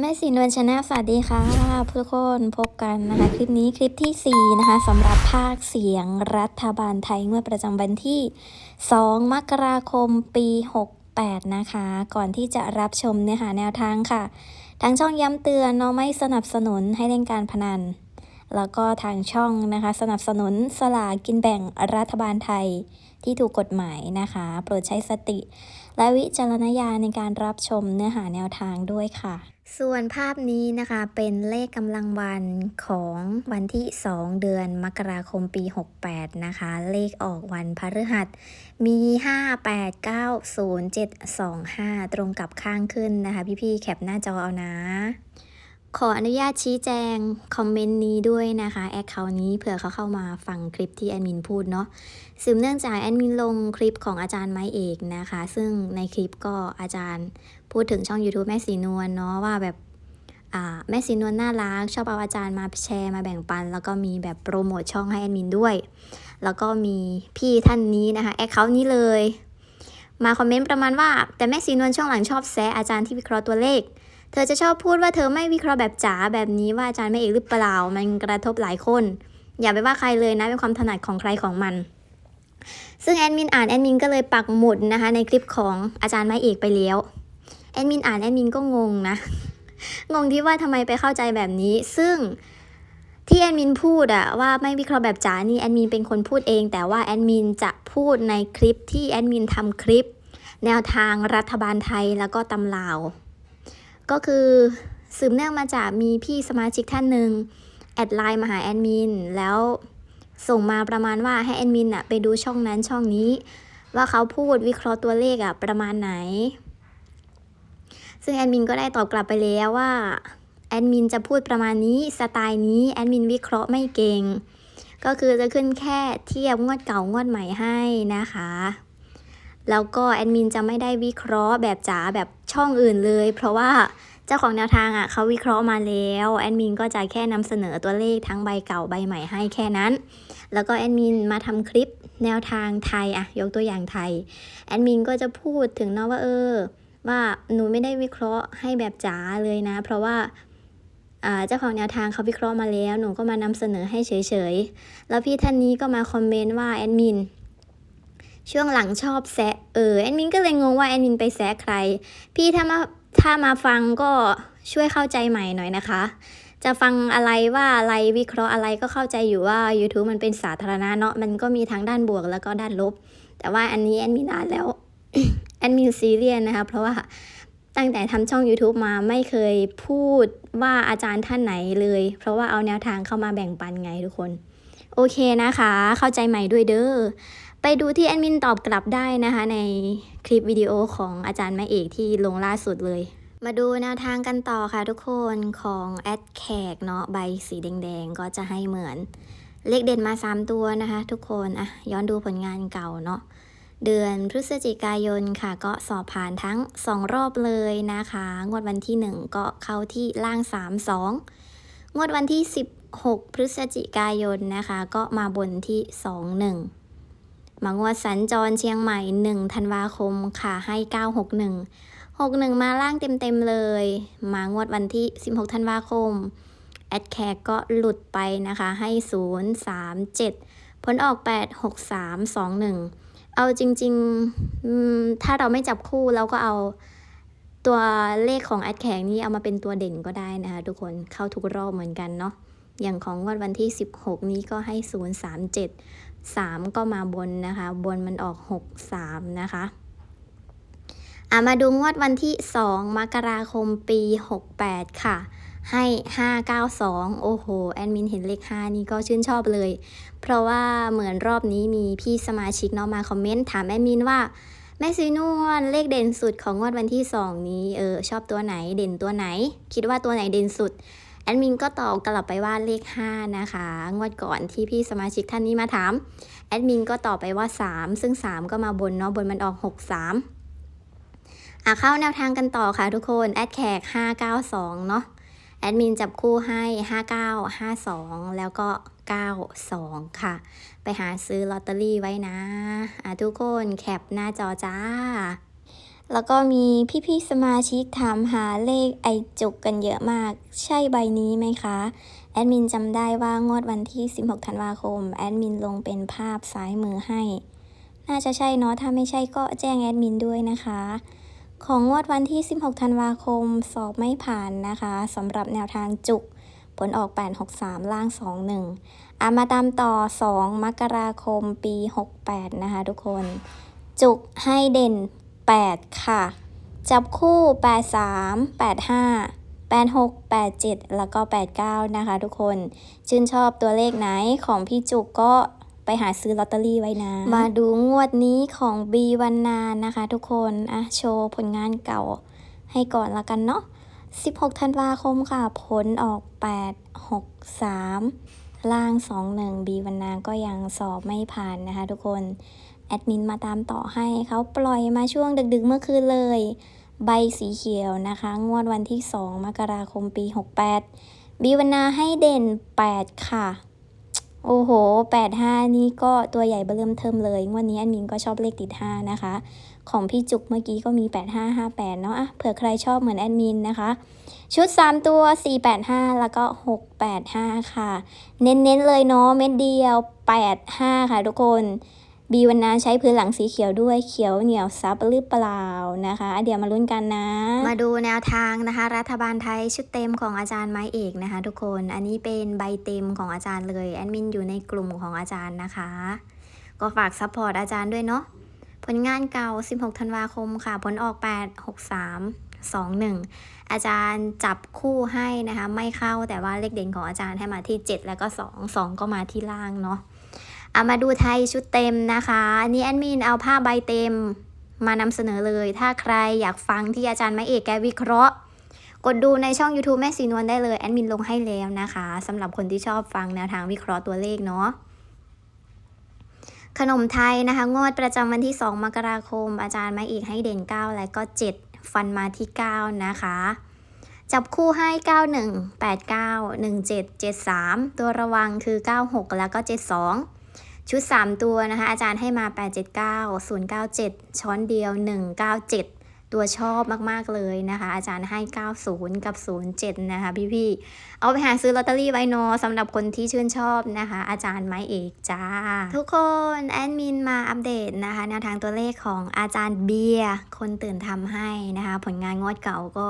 แม่สีนวลชาแนลสวัสดีค่ะทุกคนพบกันนะคะคลิปนี้คลิปที่ 4 นะคะสำหรับภาคเสียงรัฐบาลไทยเมื่อประจำวันที่ 2 มกราคมปี 68 นะคะ ก่อนที่จะรับชมเนื้อหาแนวทางค่ะ ทางช่องย้ำเตือนเนาะไม่สนับสนุนให้เล่นการพนัน แล้วก็ทางช่องนะคะ สนับสนุนสลากินแบ่งรัฐบาลไทยที่ถูกกฎหมายนะคะ โปรดใช้สติ และวิจารณญาณในการรับชมเนื้อหาแนวทางด้วยค่ะ ส่วนภาพนี้นะคะเป็นเลขกำลังวันของวันที่ 2 เดือนมกราคมปี 68 นะคะ เลขออกวันพฤหัส มี 5 8 9 0 7 2 5 ตรงกับข้างขึ้นนะคะ พี่ๆ แคปหน้าจอเอานะ ขออนุญาตชี้แจงคอมเมนต์นี้ด้วยนะคะแอคเคาท์นี้เผื่อเขาเข้ามาฟังคลิปที่แอดมินพูดเนาะสืบเนื่องจากแอดมินลงคลิปของอาจารย์ไม้เอกนะคะ ซึ่งในคลิปก็อาจารย์พูดถึงช่อง YouTube แม่สีนวลเนาะว่าแบบอ่าแม่สีนวลน่ารัก ชอบเอาอาจารย์มาแชร์มาแบ่งปัน แล้วก็มีแบบโปรโมทช่องให้แอดมินด้วย แล้วก็มีพี่ท่านนี้นะคะแอคเคาท์นี้เลย มาคอมเมนต์ประมาณว่า แต่แม่สีนวลช่องหลังชอบแซะอาจารย์ที่วิเคราะห์ตัวเลข เธอจะชอบพูดว่าเธอไม่วิเคราะห์แบบจ๋าแบบนี้ว่าอาจารย์ไม่เอกหรือเปล่า มันกระทบหลายคน อย่าไปว่าใครเลยนะเป็นความถนัดของใครของมัน ซึ่งแอดมินอ่านแอดมินก็เลยปักหมุดนะคะ ในคลิปของอาจารย์ไม้เอกไปแล้วแอดมินอ่านแอดมินก็งงนะ งงที่ว่าทำไมไปเข้าใจแบบนี้ ซึ่งที่แอดมินพูดอะว่าไม่วิเคราะห์แบบจ๋านี่แอดมินเป็นคนพูดเอง แต่ว่าแอดมินจะพูดในคลิปที่แอดมินทำคลิป แนวทางรัฐบาลไทยแล้วก็ตำลาว ก็คือสืบเนื่องมาจากมีพี่สมาชิกท่านหนึ่งแอดไลน์มาหาแอดมินแล้วส่งมาประมาณว่าให้แอดมินอะไปดูช่องนั้นช่องนี้ ว่าเขาพูดวิเคราะห์ตัวเลขอะประมาณไหน ซึ่งแอดมินก็ได้ตอบกลับไปแล้วว่าแอดมินจะพูดประมาณนี้สไตล์นี้แอดมินวิเคราะห์ไม่เก่ง ก็คือจะขึ้นแค่เทียบงวดเก่างวดใหม่ให้นะคะ แล้วก็แอดมินจะไม่ได้วิเคราะห์แบบจ๋าแบบช่องอื่นเลย เพราะว่าเจ้าของแนวทางอะเขาวิเคราะห์มาแล้วแอดมินก็จะแค่นำเสนอตัวเลขทั้งใบเก่าใบใหม่ให้แค่นั้น แล้วก็แอดมินมาทำคลิปแนวทางไทยอะยกตัวอย่างไทยแอดมินก็จะพูดถึงเนาะว่าเออ ว่าหนูไม่ได้วิเคราะห์ให้แบบจ๋าเลยนะ เพราะว่าอ่าเจ้าของแนวทางเขาวิเคราะห์มาแล้ว หนูก็มานำเสนอให้เฉยๆ แล้วพี่ท่านนี้ก็มาคอมเมนต์ว่าแอดมิน ช่วงหลังชอบแซะเออแอดมินก็เลยงงว่าแอดมินไปแซะใคร พี่ถ้ามาถ้ามาฟังก็ช่วยเข้าใจใหม่หน่อยนะคะ จะฟังอะไรว่าอะไรวิเคราะห์อะไรก็เข้าใจอยู่ว่า YouTube มันเป็นสาธารณะเนาะมันก็มีทั้งด้านบวกแล้วก็ด้านลบ แต่ว่าอันนี้แอดมินอ่านแล้วแอดมินซีเรียสนะคะเพราะว่าตั้งแต่ทำช่อง YouTube มาไม่เคยพูดว่าอาจารย์ท่านไหนเลย เพราะว่าเอาแนวทางเข้ามาแบ่งปันไงทุกคน โอเคนะคะ เข้าใจใหม่ด้วยเด้อ ไปดูที่แอดมินตอบกลับได้นะคะ ในคลิปวิดีโอของอาจารย์แม่เอกที่ลงล่าสุดเลย มาดูแนวทางกันต่อค่ะทุกคนของแอดแขกเนาะใบสีแดงๆ ก็จะให้เหมือน เลขเด่นมา 3 ตัวนะคะ ทุกคนอะย้อนดูผลงานเก่าเนาะเดือนพฤศจิกายนค่ะ ก็สอบผ่านทั้ง 2 รอบเลยนะคะ งวดวันที่ 1 ก็เข้าที่ล่าง 3 2 งวดวันที่ 16 พฤศจิกายนนะคะ ก็มาบนที่ 2 1 มางวดสัญจรเชียงใหม่ 1 ธันวาคมค่ะให้ 961 61 มาล่างเต็มๆเลย มางวดวันที่ 16 ธันวาคม แอดแคกก็หลุดไปนะคะให้ 0 3 7 ผลออก 8 6 3 2 1 เอาจริงๆ ถ้าเราไม่จับคู่เราก็เอาตัวเลขของแอดแขกนี้เอามาเป็นตัวเด่นก็ได้นะคะทุกคนเข้าทุกรอบเหมือนกันเนาะอย่างของงวดวันที่ 16 นี้ก็ให้ 0 3 ก็มาบนนะคะ บนมันออก 6 3 นะคะอะมาดูงวดวันที่ 2 มกราคมปี 68 ค่ะ ให้ 592 โอ้โห แอดมินเห็นเลข 5 นี่ก็ชื่นชอบเลย เพราะว่าเหมือนรอบนี้มีพี่สมาชิกเนาะมาคอมเมนต์ถามแอดมินว่าแม่ซีนวลเลขเด่นสุดของงวดวันที่ 2 นี้เออชอบตัวไหนเด่นตัวไหน คิดว่าตัวไหนเด่นสุด แอดมินก็ตอบกลับไปว่าเลข 5 นะคะ งวดก่อนที่พี่สมาชิกท่านนี้มาถาม แอดมินก็ตอบไปว่า 3 ซึ่ง 3 ก็มาบนเนาะบนมันออก 6 3อะเข้าแนวทางกันต่อค่ะทุกคน แอดแขก 592 เนาะแอดมินจับคู่ให้ 59 52 แล้วก็ 92 ค่ะ ไปหาซื้อลอตเตอรี่ไว้นะอะทุกคนแคปหน้าจอจ้า แล้วก็มีพี่ๆสมาชิกถามหาเลขไอจุกกันเยอะมาก ใช่ใบนี้ไหมคะ แอดมินจำได้ว่างวดวันที่ 16 ธันวาคม แอดมินลงเป็นภาพซ้ายมือให้ น่าจะใช่เนาะ ถ้าไม่ใช่ก็แจ้งแอดมินด้วยนะคะ ของงวดวันที่ 16 ธันวาคม สอบไม่ผ่านนะคะสำหรับแนวทางจุก ผลออก 863 ล่าง 21อะมาตามต่อ 2 มกราคมปี 68 นะคะทุกคน จุกให้เด่น 8 ค่ะ จับคู่ 83 85 86 87 แล้วก็ 89 นะคะทุกคน ชื่นชอบตัวเลขไหนของพี่จุกก็ไปหาซื้อลอตเตอรี่ไว้นะ มาดูงวดนี้ของบีวันนานะคะทุกคน อะ โชว์ผลงานเก่าให้ก่อนละกันเนาะ 16 ธันวาคมค่ะ ผลออก 8 6 3 ล่าง 21 บีวันนาก็ยังสอบไม่ผ่านนะคะทุกคน แอดมินมาตามต่อให้เขาปล่อยมาช่วงดึกๆเมื่อคืนเลย ใบสีเขียวนะคะ งวดวันที่ 2 มกราคมปี 68 บีวันนาให้เด่น 8 ค่ะ โอ้โห 85 นี่ก็ตัวใหญ่เบิ่มเทิมเลยงวดนี้แอดมินก็ชอบเลขติด 5 นะคะ ของพี่จุกเมื่อกี้ก็มี 8558 เนาะอะเผื่อใครชอบเหมือนแอดมินนะคะ ชุด 3 ตัว 485 แล้วก็ 685 ค่ะ เน้นๆเลยเนาะเม็ดเดียว 85 ค่ะทุกคน บีวันนาใช้พื้นหลังสีเขียวด้วยเขียวเหนียวซับหรือเปล่านะคะ เดี๋ยวมาลุ้นกันนะ มาดูแนวทางนะคะ รัฐบาลไทยชุดเต็มของอาจารย์ไม้เอกนะคะ ทุกคนอันนี้เป็นใบเต็มของอาจารย์เลยแอดมินอยู่ในกลุ่มของอาจารย์นะคะ ก็ฝากซัพพอร์ตอาจารย์ด้วยเนาะผลงานเก่า 16 ธันวาคมค่ะ ผลออก 8 6 3 2 1 อาจารย์จับคู่ให้นะคะ ไม่เข้าแต่ว่าเลขเด่นของอาจารย์ให้มาที่ 7 แล้วก็ 2 2 ก็มาที่ล่างเนาะ เอามาดูไทยชุดเต็มนะคะอันนี่แอดมินเอาผ้าใบเต็มมานำเสนอเลย ถ้าใครอยากฟังที่อาจารย์ไม้เอกแกวิเคราะห์ กดดูในช่อง YouTube แม่สีนวลได้เลย แอดมินลงให้แล้วนะคะสำหรับคนที่ชอบฟังแนวทางวิเคราะห์ตัวเลขเนาะขนมไทยนะคะ งวดประจำวันที่ 2 มกราคม อาจารย์ไม้เอกให้เด่น 9 และก็ 7 ฟันมาที่ 9 นะคะ จับคู่ให้ 91 89 17 73 ตัวระวังคือ 96 แล้วก็ 72 ชุด 3 ตัวนะคะ อาจารย์ให้มา 879 097 ช้อนเดียว 197 ตัวชอบมาก ๆ เลยนะคะ อาจารย์ให้ 90 กับ 07 นะคะ พี่ ๆ เอาไปหาซื้อลอตเตอรี่ไว้เนอะสำหรับคนที่ชื่นชอบนะคะ อาจารย์ไม้เอกจ้า ทุกคนแอดมินมาอัปเดตนะคะแนวทางตัวเลขของอาจารย์เบียร์คนตื่นทำให้นะคะ ผลงานงวดเก่าก็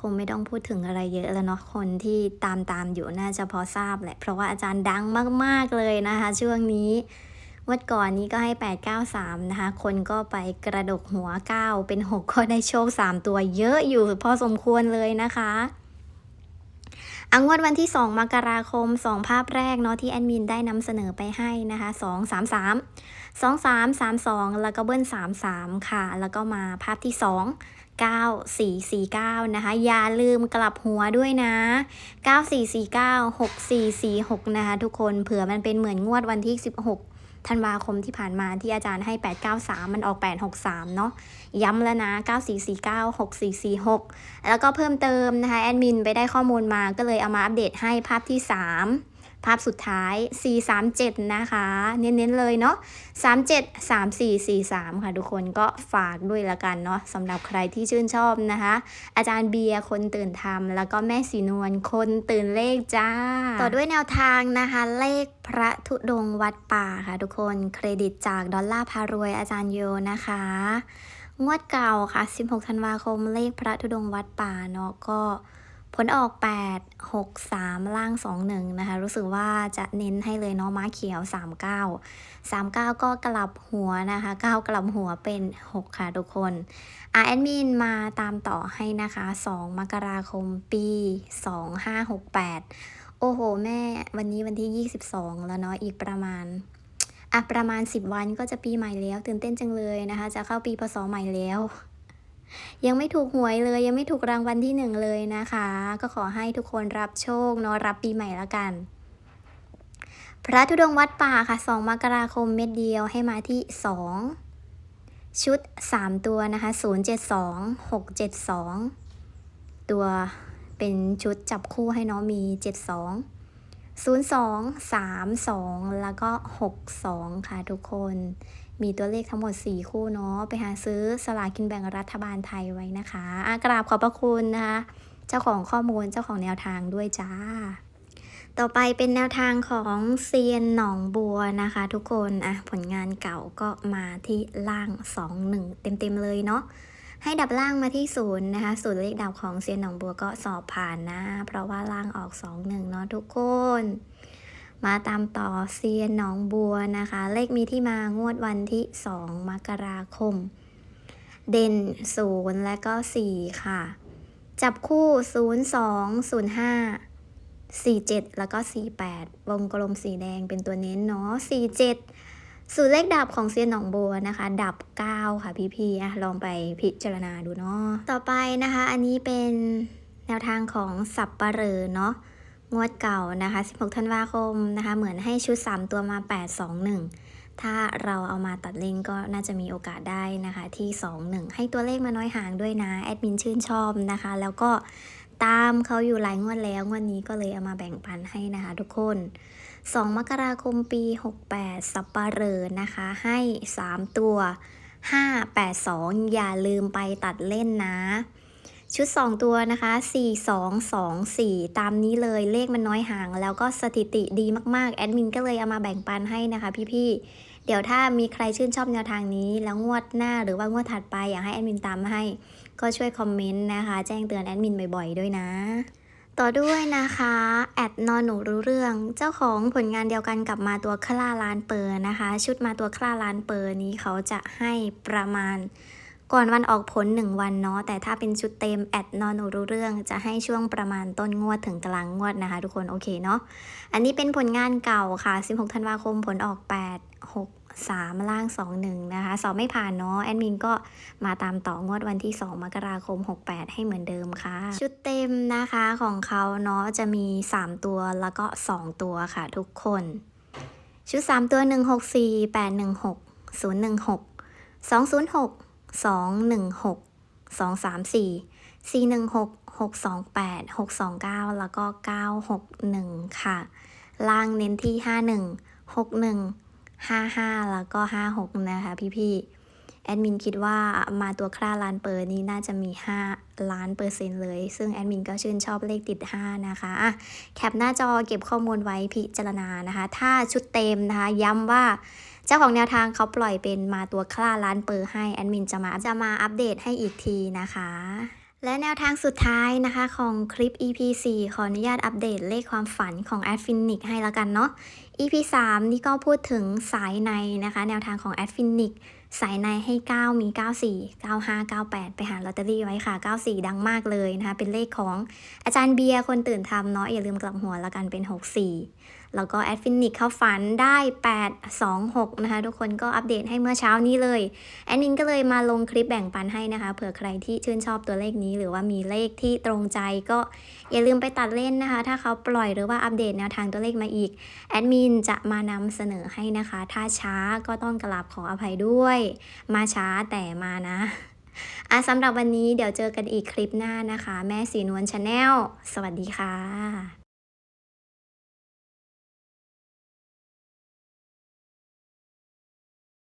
คงไม่ต้องพูดถึงอะไรเยอะแล้วเนาะคนที่ตามตามอยู่น่าจะพอทราบแหละ เพราะว่าอาจารย์ดังมาก ๆ เลยนะคะ ช่วงนี้งวดก่อนนี้ก็ให้ 893 นะคะ คนก็ไปกระดกหัว 9 เป็น 6 ก็ได้โชค 3 ตัวเยอะอยู่พอสมควรเลยนะคะอังวดวันที่ 2 มกราคม 2 ภาพแรกเนาะที่แอดมินได้นำเสนอไปให้นะคะ 2 3 3 2 3 3 2 แล้วก็เบิ้ล 3 3 ค่ะ แล้วก็มาภาพที่ 2 9 4 4 9 นะคะ อย่าลืมกลับหัวด้วยนะ 9 4 4 9 6 4 4 6 นะคะทุกคนเผื่อมันเป็นเหมือนงวดวันที่ 16ธันวาคมที่ผ่านมาที่อาจารย์ให้ 893 มันออก 863 เนาะย้ำแล้วนะ 9449 6446 แล้วก็เพิ่มเติมนะคะ แอดมินไปได้ข้อมูลมาก็เลยเอามาอัปเดตให้ภาพที่ 3 ภาพสุดท้าย 437 นะคะ เน้นๆเลยเนาะ 37 34 43 ค่ะทุกคนก็ฝากด้วยละกันเนาะสำหรับใครที่ชื่นชอบนะคะ อาจารย์เบียร์คนตื่นทำแล้วก็แม่สีนวลคนตื่นเลขจ้า ต่อด้วยแนวทางนะคะ เลขพระธุดงวัดป่าค่ะทุกคนเครดิตจากดอลลาร์พารวยอาจารย์โยนะคะ งวดเก่าค่ะ 16 ธันวาคมเลขพระธุดงวัดป่าเนาะก็ ผลออก 8 6 3 ล่าง 21 นะคะ รู้สึกว่าจะเน้นให้เลยเนาะม้าเขียว 39 39 ก็กลับหัวนะคะ 9 กลับหัวเป็น 6 ค่ะทุกคนอะแอดมินมาตามต่อให้นะคะ 2 มกราคมปี 2568 โอ้โห แม่วันนี้วันที่ 22 แล้วเนาะอีกประมาณอะประมาณ 10 วันก็จะปีใหม่แล้ว ตื่นเต้นจังเลยนะคะ จะเข้าปีพศใหม่แล้ว ยังไม่ถูกหวยเลย ยังไม่ถูกรางวัลที่หนึ่งเลยนะคะ ก็ขอให้ทุกคนรับโชคเนาะรับปีใหม่แล้วกัน พระธุดงค์วัดป่าค่ะ2มกราคมเม็ดเดียวให้มาที่ 2 ชุด 3 ตัวนะคะ 072 672 ตัวเป็นชุดจับคู่ให้เนาะมี 72 02 32 แล้วก็ 62 ค่ะทุกคน มีตัวเลขทั้งหมด 4 คู่เนาะ ไปหาซื้อสลากินแบ่งรัฐบาลไทยไว้นะคะอากราบขอบพระคุณนะคะ เจ้าของข้อมูลเจ้าของแนวทางด้วยจ้า ต่อไปเป็นแนวทางของเซียนหนองบัวนะคะ ทุกคน อะ ผลงานเก่าก็มาที่ล่าง 2 1 เต็มๆเลยเนาะ ให้ดับล่างมาที่ศูนย์นะคะศูนย์เลขดับของเซียนหนองบัวก็สอบผ่านนะ เพราะว่าล่างออก2 1เนาะทุกคน มาตามต่อเซียนหนองบัวนะคะ เลขมีที่มางวดวันที่2มกราคม เด่น0และก็4ค่ะ จับคู่0 2 0 5 47 แล้วก็ 48 วงกลมสีแดงเป็นตัวเน้นเนาะ47 สูตรเลขดับของเซียนหนองบัวนะคะ ดับ 9 ค่ะพี่ๆอะลองไปพิจารณาดูเนาะต่อไปนะคะ อันนี้เป็นแนวทางของสับปะเรอเนาะงวดเก่านะคะ 16 ธันวาคมนะคะ เหมือนให้ชุด 3 ตัวมา 8 2 1 ถ้าเราเอามาตัดเลงก็น่าจะมีโอกาสได้นะคะ ที่ 2 1 ให้ตัวเลขมาน้อยห่างด้วยนะ แอดมินชื่นชอบนะคะ แล้วก็ตามเขาอยู่หลายงวดแล้ว งวดนี้ก็เลยเอามาแบ่งปันให้นะคะทุกคน 2 มกราคมปี 68 สับปะเรอนะคะ ให้ 3 ตัว 5 8 2 อย่าลืมไปตัดเล่นนะ ชุด 2 ตัวนะคะ 4 2 2 4 ตามนี้เลยเลขมันน้อยห่าง แล้วก็สถิติดีมากๆ แอดมินก็เลยเอามาแบ่งปันให้นะคะพี่ๆ เดี๋ยวถ้ามีใครชื่นชอบแนวทางนี้ แล้วงวดหน้าหรือว่างวดถัดไปอยากให้แอดมินตามให้ ก็ช่วยคอมเมนต์นะคะ แจ้งเตือนแอดมินบ่อยๆ ด้วยนะ ต่อด้วยนะคะแอดนอนหนูรู้เรื่อง เจ้าของผลงานเดียวกันกับมาตัวคลาลานเปอร์นะคะ ชุดมาตัวคลาลานเปอร์นี้เขาจะให้ประมาณ ก่อนวันออกผล 1 วันเนาะแต่ถ้าเป็นชุดเต็มแอดนอนหนูรู้เรื่อง จะให้ช่วงประมาณต้นงวดถึงกลางงวดนะคะ ทุกคนโอเคเนาะอันนี้เป็นผลงานเก่าค่ะ 16 ธันวาคมผลออก 8 6 3 ล่าง 2 1 นะคะ สอบไม่ผ่านเนาะแอดมินก็มาตามต่องวดวันที่ 2 มกราคม 68 ให้เหมือนเดิมค่ะ ชุดเต็มนะคะของเขาเนาะจะมี 3 ตัวแล้วก็ 2 ตัวค่ะทุกคน ชุด 3 ตัว 164 816 016 206 216 234 416 628 629 แล้วก็ 961 ค่ะ ล่างเน้นที่ 51 61 55 แล้วก็ 56 นะคะพี่ๆแอดมินคิดว่ามาตัวคร่าล้านเปอร์นี้น่าจะมี 5 ล้านเปอร์เซ็นต์เลย ซึ่งแอดมินก็ชื่นชอบเลขติด 5 นะคะอะแคปหน้าจอเก็บข้อมูลไว้พิจารณานะคะ ถ้าชุดเต็มนะคะ ย้ำว่าเจ้าของแนวทางเขาปล่อยเป็นมาตัวคร่าล้านเปอร์ให้ แอดมินจะมาจะมาอัปเดตให้อีกทีนะคะ และแนวทางสุดท้ายนะคะของคลิป EP 4 ขออนุญาตอัปเดตเลขความฝันของแอดฟินิกให้แล้วกันเนาะ EP 3 นี่ก็พูดถึงสายในนะคะ แนวทางของแอดฟินิกสายในให้ 9 มี 94 95 98 ไปหาลอตเตอรี่ไว้ค่ะ 94 ดังมากเลยนะคะ เป็นเลขของอาจารย์เบียร์คนตื่นทำเนาะอย่าลืมกลับหัวแล้วกันเป็น 64 แล้วก็แอดฟินิกเข้าฝันได้ 8 2 6 นะคะ ทุกคนก็อัปเดตให้เมื่อเช้านี้เลย แอดมินก็เลยมาลงคลิปแบ่งปันให้นะคะ เผื่อใครที่ชื่นชอบตัวเลขนี้ หรือว่ามีเลขที่ตรงใจก็อย่าลืมไปตัดเล่นนะคะ ถ้าเขาปล่อยหรือว่าอัปเดตแนวทางตัวเลขมาอีก แอดมินจะมานำเสนอให้นะคะ ถ้าช้าก็ต้องกราบขออภัยด้วย มาช้าแต่มานะอะสำหรับวันนี้เดี๋ยวเจอกันอีกคลิปหน้านะคะ แม่สีนวลชาแนลสวัสดีค่ะ